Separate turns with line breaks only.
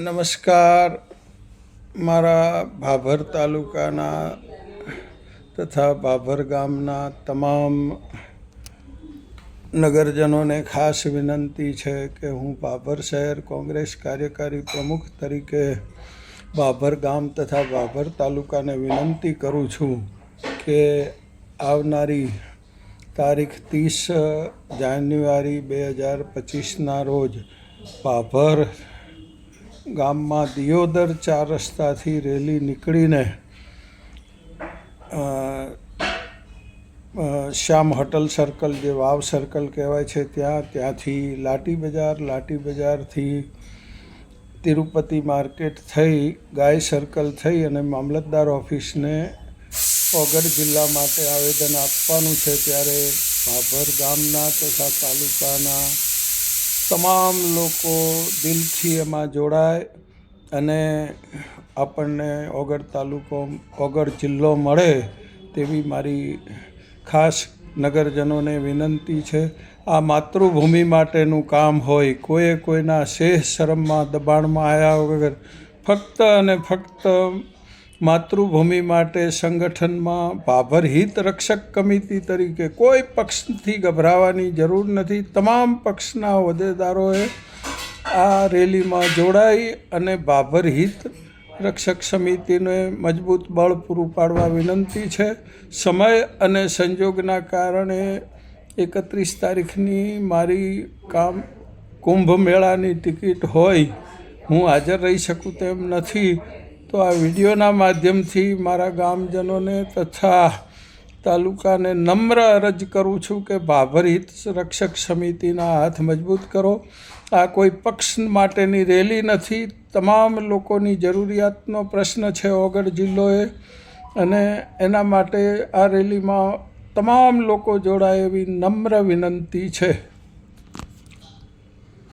નમસ્કાર. મારા ભાભર તાલુકાના તથા ભાભર ગામના તમામ નગરજનોને ખાસ વિનંતી છે કે હું ભાભર શહેર કોંગ્રેસ કાર્યકારી પ્રમુખ તરીકે ભાભર ગામ તથા ભાભર તાલુકાને વિનંતી કરું છું કે આવનારી તારીખ ત્રીસ જાન્યુઆરી બે હજાર પચીસના રોજ પાભર ગામમાં દિયોદર ચાર રસ્તાથી રેલી નીકળીને શ્યામ હોટલ સર્કલ જે વાવ સર્કલ કહેવાય છે ત્યાં, ત્યાંથી લાટી બજાર, લાટી બજારથી તિરુપતિ માર્કેટ થઈ, ગાય સર્કલ થઈ અને મામલતદાર ઓફિસને ઓગળ જિલ્લા માટે આવેદન આપવાનું છે ત્યારે ભાભર ગામના તથા તાલુકાના તમામ લોકો દિલથી એમાં જોડાય અને આપણને ઓગળ તાલુકો ઓગળ જિલ્લો મળે તેવી મારી ખાસ નગરજનોને વિનંતી છે. આ માતૃભૂમિ માટેનું કામ હોય, કોઈએ કોઈના શેહ શરમમાં, દબાણમાં આવ્યા વગર ફક્ત અને ફક્ત માતૃભૂમિ માટે સંગઠનમાં ભાભરહિત રક્ષક કમિટી તરીકે કોઈ પક્ષથી ગભરાવાની જરૂર નથી. તમામ પક્ષના હોદ્દેદારોએ આ રેલીમાં જોડાઈ અને ભાભરહિત રક્ષક સમિતિને મજબૂત બળ પૂરું પાડવા વિનંતી છે. સમય અને સંજોગના કારણે એકત્રીસ તારીખની મારી કામ કુંભ મેળાની ટિકિટ હોય, હું હાજર રહી શકું તેમ નથી. તો આ વિડીયોના માધ્યમથી મારા ગામજનોને તથા તાલુકાને નમ્ર અરજ કરું છું કે ભાભર હિત રક્ષક સમિતિના હાથ મજબૂત કરો. આ કોઈ પક્ષ માટેની રેલી નથી. તમામ લોકોની જરૂરિયાતનો પ્રશ્ન છે ઓગળ જિલ્લોએ. અને એના માટે આ રેલીમાં તમામ લોકો જોડાય એવી નમ્ર વિનંતી છે.